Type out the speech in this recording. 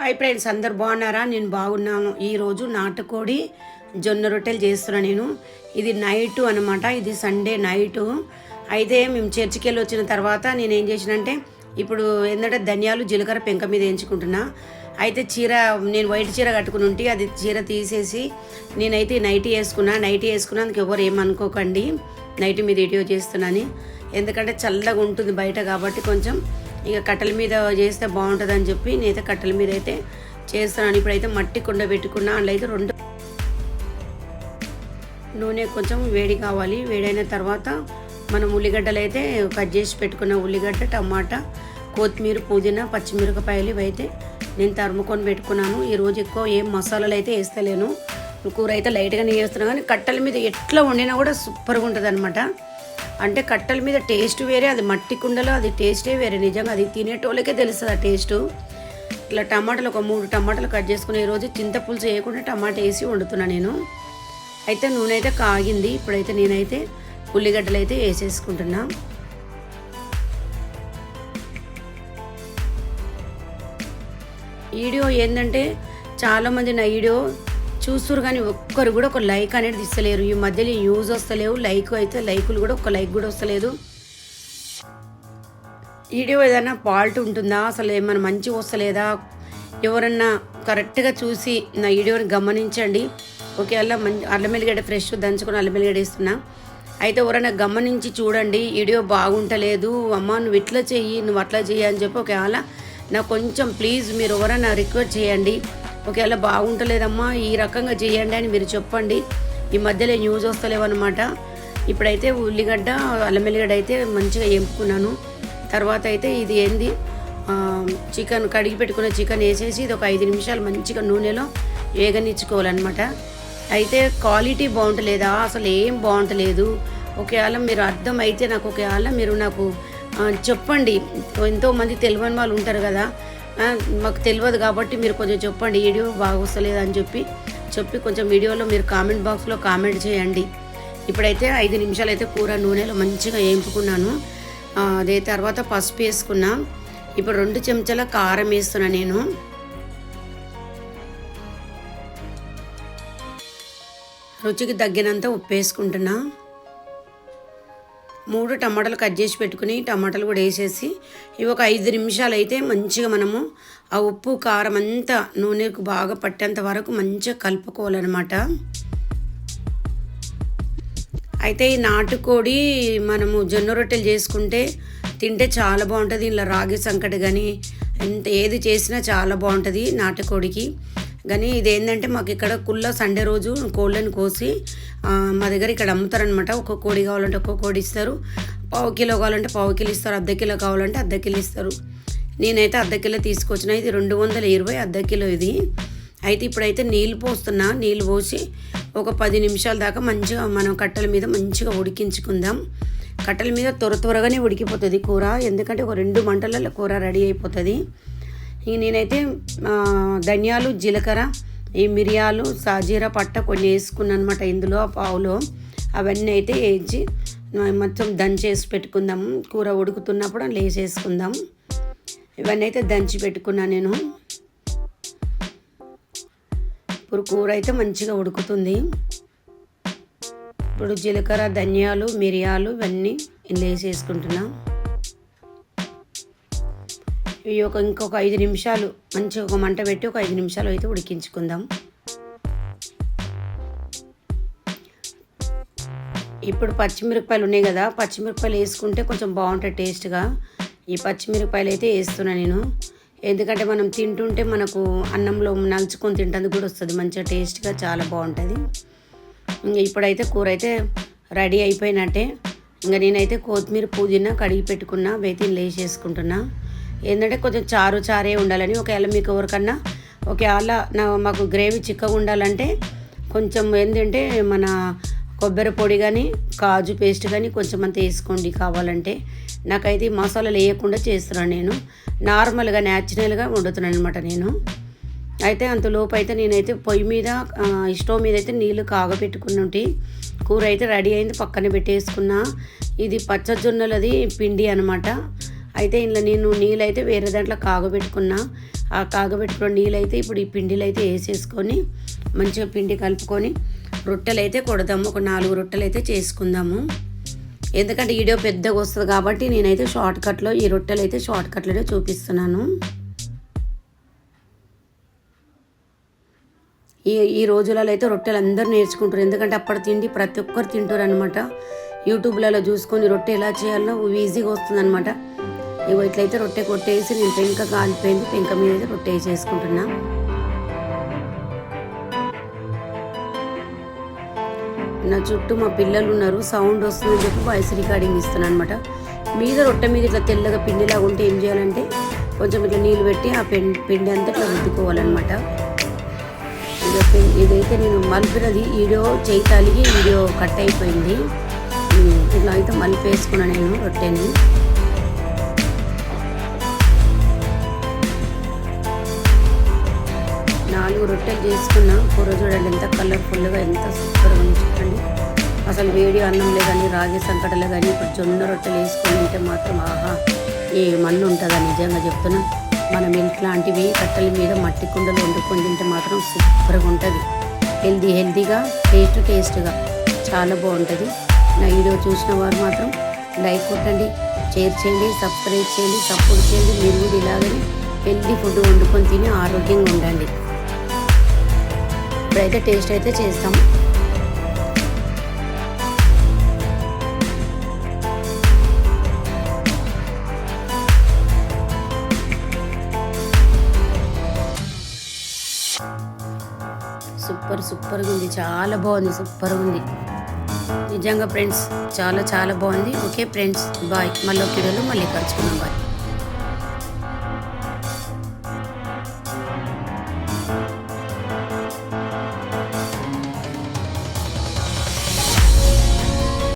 Hi friends అందరు బాగున్నారా? నేను బాగున్నాను. ఈరోజు నాటుకోడి జొన్న రొట్టెలు చేస్తున్నా నేను. ఇది నైటు అనమాట ఇది సండే నైటు. అయితే మేము చర్చికి వెళ్ళి వచ్చిన తర్వాత నేను ఏం చేసినంటే ఇప్పుడు ఏంటంటే ధనియాలు జీలకర్ర పెంక మీద వేయించుకుంటున్నా. అయితే చీర నేను వైట్ చీర కట్టుకుని ఉంటే అది చీర తీసేసి నేనైతే నైటీ వేసుకున్నా. నైటీ వేసుకున్నందుకు ఎవరు ఏమనుకోకండి. నైట్ మీద వీడియో చేస్తున్నాను. ఎందుకంటే చల్లగా ఉంటుంది బయట కాబట్టి కొంచెం ఇక కట్టెల మీద చేస్తే బాగుంటుంది అని చెప్పి నేనైతే కట్టెల మీద అయితే చేస్తున్నాను. ఇప్పుడైతే మట్టి కుండ పెట్టుకున్నా. అందులో అయితే రెండు నూనె కొంచెం వేడి కావాలి. వేడైన తర్వాత మనం ఉల్లిగడ్డలు అయితే కట్ చేసి పెట్టుకున్న ఉల్లిగడ్డ టమాటా కొత్తిమీర పుదీనా పచ్చిమిరపకాయలు ఇవైతే నేను తరుముకొని పెట్టుకున్నాను. ఈరోజు ఎక్కువ ఏం మసాలాలు అయితే వేస్తలేను. కూర అయితే లైట్గానే చేస్తున్నాను కానీ కట్టెల మీద ఎట్లా వండినా కూడా సూపర్గా ఉంటుంది అనమాట అంటే కట్టెల మీద టేస్ట్ వేరే అది మట్టి కుండలో అది టేస్టే వేరే. నిజంగా అది తినేటోళ్ళకే తెలుస్తుంది ఆ టేస్ట్. ఇట్లా టమాటాలు ఒక మూడు టమాటాలు కట్ చేసుకుని ఈరోజు చింతపులుసు వేయకుండా టమాటా వేసి వండుతున్నా నేను. అయితే నూనె అయితే కాగింది ఇప్పుడైతే నేనైతే ఉల్లిగడ్డలు అయితే వేసేసుకుంటున్నా. వీడియో ఏంటంటే చాలామంది నా వీడియో చూస్తారు కానీ ఒక్కరు కూడా ఒక లైక్ అనేది ఇస్తలేరు. ఈ మధ్యలో యూజ్ వస్తలేవు. లైక్ అయితే లైకులు కూడా ఒక లైక్ కూడా వస్తలేదు. వీడియో ఏదైనా ఫాల్ట్ ఉంటుందా? అసలు ఏమైనా మంచి వస్తలేదా? ఎవరన్నా కరెక్ట్గా చూసి నా వీడియోని గమనించండి. ఓకే అల్లం మంచి అల్లం ఫ్రెష్ దంచుకొని అల్లం ఇస్తున్నా అయితే ఎవరైనా గమనించి చూడండి వీడియో బాగుంటలేదు. అమ్మ నువ్వు ఇట్లా చెయ్యి నువ్వు అట్లా చెయ్యి అని చెప్పి ఒకవేళ నాకు కొంచెం ప్లీజ్ మీరు ఎవరైనా రిక్వెస్ట్ చేయండి. ఒకవేళ బాగుంటలేదమ్మా ఈ రకంగా చేయండి అని మీరు చెప్పండి. ఈ మధ్యలో న్యూస్ వస్తలేవన్నమాట. ఇప్పుడైతే ఉల్లిగడ్డ అల్లం వెల్లిగడ్డ అయితే మంచిగా ఎంపుకున్నాను. తర్వాత అయితే ఇది ఏంది? చికెన్ కడిగి పెట్టుకున్న చికెన్ వేసేసి ఇది ఒక ఐదు నిమిషాలు మంచిగా నూనెలో వేగనిచ్చుకోవాలన్నమాట. అయితే క్వాలిటీ బాగుంటలేదా? అసలు ఏం బాగుంటలేదు. ఒకవేళ మీరు అర్థం అయితే నాకు ఒకవేళ మీరు నాకు చెప్పండి. ఎంతోమంది తెలియని వాళ్ళు ఉంటారు కదా మాకు తెలియదు కాబట్టి మీరు కొంచెం చెప్పండి వీడియో బాగా వస్తలేదు అని చెప్పి చెప్పి కొంచెం వీడియోలో మీరు కామెంట్ బాక్స్లో కామెంట్ చేయండి. ఇప్పుడైతే ఐదు నిమిషాలు అయితే కూర నూనెలో మంచిగా వేయింపుకున్నాను అదే తర్వాత పసుపు వేసుకున్నా. ఇప్పుడు రెండు చెంచాల కారం వేస్తున్నా నేను. రుచికి తగ్గినంత ఉప్పు వేసుకుంటున్నా. మూడు టమాటాలు కట్ చేసి పెట్టుకుని టమాటాలు కూడా వేసేసి ఇవి ఒక ఐదు నిమిషాలు అయితే మంచిగా మనము ఆ ఉప్పు కారం అంతా నూనెకు బాగా పట్టేంత వరకు మంచిగా కలుపుకోవాలన్నమాట. అయితే ఈ నాటుకోడి మనము జొన్న రొట్టెలు చేసుకుంటే తింటే చాలా బాగుంటుంది. ఇలా రాగి సంకటి కానీ ఎంత ఏది చేసినా చాలా బాగుంటుంది నాటుకోడికి. కానీ ఇదేంటంటే మాకు ఇక్కడ కుల్ల సండే రోజు కోళ్ళని కోసి మా దగ్గర ఇక్కడ అమ్ముతారనమాట ఒక్క కోడి కావాలంటే ఒక్క కోడి ఇస్తారు. పావు కిలో కావాలంటే పావు కిలో ఇస్తారు. అర్ధ కిలో కావాలంటే అర్ధ కిలో ఇస్తారు. నేనైతే అర్ధ కిలో తీసుకొచ్చిన. ఇది రెండు వందల ఇరవై అర్ధ కిలో ఇది. అయితే ఇప్పుడైతే నీళ్ళు పోస్తున్నా. నీళ్ళు పోసి ఒక పది నిమిషాల దాకా మంచిగా మనం కట్టెల మీద మంచిగా ఉడికించుకుందాం. కట్టెల మీద త్వర త్వరగానే ఉడికిపోతుంది కూర. ఎందుకంటే ఒక రెండు మంటలలో కూర రెడీ అయిపోతుంది. ఇంక నేనైతే ధనియాలు జీలకర్ర ఈ మిరియాలు సాజీరా పట్ట కొన్ని వేసుకున్నాను అనమాట ఇందులో ఆ పావులో. అవన్నీ అయితే వేసి మొత్తం దంచేసి పెట్టుకుందాం. కూర ఉడుకుతున్నప్పుడు అందులో వేసేసుకుందాం. ఇవన్నీ అయితే దంచి పెట్టుకున్నాను నేను. ఇప్పుడు కూర అయితే మంచిగా ఉడుకుతుంది. ఇప్పుడు జీలకర్ర ధనియాలు మిరియాలు ఇవన్నీ ఇందులో ఇవి ఒక ఇంకొక ఐదు నిమిషాలు మంచిగా ఒక మంట పెట్టి ఒక ఐదు నిమిషాలు అయితే ఉడికించుకుందాం. ఇప్పుడు పచ్చిమిరపకాయలు ఉన్నాయి కదా పచ్చిమిరపకాయలు వేసుకుంటే కొంచెం బాగుంటుంది టేస్ట్గా. ఈ పచ్చిమిరపకాయలు అయితే వేస్తున్నా నేను. ఎందుకంటే మనం తింటుంటే మనకు అన్నంలో నలుచుకొని తింటుంది కూడా వస్తుంది మంచిగా టేస్ట్గా చాలా బాగుంటుంది. ఇంకా ఇప్పుడైతే కూర అయితే రెడీ అయిపోయినట్టే. ఇంకా నేనైతే కొత్తిమీర పుదీనా కడిగి పెట్టుకున్నా వేతిని లేచేసుకుంటున్నా ఏంటంటే కొంచెం చారు చారే ఉండాలని ఒకవేళ మీకు ఎవరికన్నా ఒకవేళ నా మాకు గ్రేవీ చిక్కగా ఉండాలంటే కొంచెం ఏంటంటే మన కొబ్బరి పొడి కానీ కాజు పేస్ట్ కానీ కొంచెం అంత వేసుకోండి కావాలంటే. నాకైతే మసాలాలు వేయకుండా చేస్తున్నాను నేను. నార్మల్గా న్యాచురల్గా వండుతున్నాను అనమాట నేను. అయితే అంతలోపు అయితే నేనైతే పొయ్యి మీద స్టవ్ మీద అయితే నీళ్ళు కాగబెట్టుకున్నట్టు కూర అయితే రెడీ అయింది పక్కన పెట్టేసుకున్నా. ఇది పచ్చజొన్నలది పిండి అనమాట అయితే ఇందులో నేను నీళ్ళు అయితే వేరే దాంట్లో కాగబెట్టుకున్నా. ఆ కాగబెట్టుకున్న నీళ్ళు అయితే ఇప్పుడు ఈ పిండిలు అయితే వేసేసుకొని మంచిగా పిండి కలుపుకొని రొట్టెలు అయితే కొడదాము. ఒక నాలుగు రొట్టెలు అయితే చేసుకుందాము. ఎందుకంటే వీడియో పెద్దగా వస్తుంది కాబట్టి నేనైతే షార్ట్ కట్లో ఈ రొట్టెలు అయితే షార్ట్ కట్లోనే చూపిస్తున్నాను. ఈ ఈ రోజులలో అయితే రొట్టెలు అందరూ నేర్చుకుంటారు. ఎందుకంటే అప్పటి తిండి ప్రతి ఒక్కరు తింటారు అనమాట యూట్యూబ్లలో చూసుకొని రొట్టె ఎలా చేయాలో ఈజీగా వస్తుంది అనమాట ఇగో ఇట్లయితే రొట్టె కొట్టేసి నేను పెంక కాలిపోయింది పెంక మీద అయితే రొట్టె వేసేసుకుంటున్నా. నా చుట్టూ మా పిల్లలు ఉన్నారు సౌండ్ వస్తుందని చెప్పి వాయిస్ రికార్డింగ్ ఇస్తున్నాను అనమాట మీద రొట్టె మీద ఇట్లా తెల్లగా పిండిలాగా ఉంటే ఏం చేయాలంటే కొంచెం ఇట్లా నీళ్ళు పెట్టి ఆ పిండి పిండి అంతా ఇట్లా రుద్దుకోవాలన్నమాట. ఇదైతే నేను మలిపినది వీడియో చేయి తాలిగి వీడియో కట్ అయిపోయింది. ఇట్లా అయితే మలిపేసుకున్నాను నేను రొట్టెని. నాలుగు రొట్టెలు చేసుకున్న. కూర చూడండి ఎంత కలర్ఫుల్గా ఎంత సూపర్గా ఉంది చూడండి. అసలు వేడి అన్నంలో కానీ రాగి సంకటలో కానీ ఇప్పుడు జొన్న రొట్టెలు వేసుకొని తింటే మాత్రం ఆహా ఏ మన్ను ఉంటుందా నిజంగా చెప్తున్నా. మన మిల్క్ లాంటివి కట్టెల మీద మట్టి కుండలు వండుకొని తింటే మాత్రం సూపర్గా ఉంటుంది. హెల్దీ హెల్దీగా టేస్ట్ టేస్ట్గా చాలా బాగుంటుంది. నా వీడియో చూసిన వారు మాత్రం లైక్ కొట్టండి షేర్ చేయండి సబ్స్క్రైబ్ చేయండి సపోర్ట్ చేయండి. మీరు కూడా ఇలాగని హెల్దీ ఫుడ్ వండుకొని తిని ఆరోగ్యంగా ఉండండి. ఇప్పుడైతే టేస్ట్ అయితే చేస్తాం. సూపర్ సూపర్గా ఉంది. చాలా బాగుంది సూపర్గా ఉంది. నిజంగా ఫ్రెండ్స్ చాలా చాలా బాగుంది. Okay friends bye. మళ్ళీ ఒక వీడియోలో మళ్ళీ కలుసుకున్నాం బాయ్.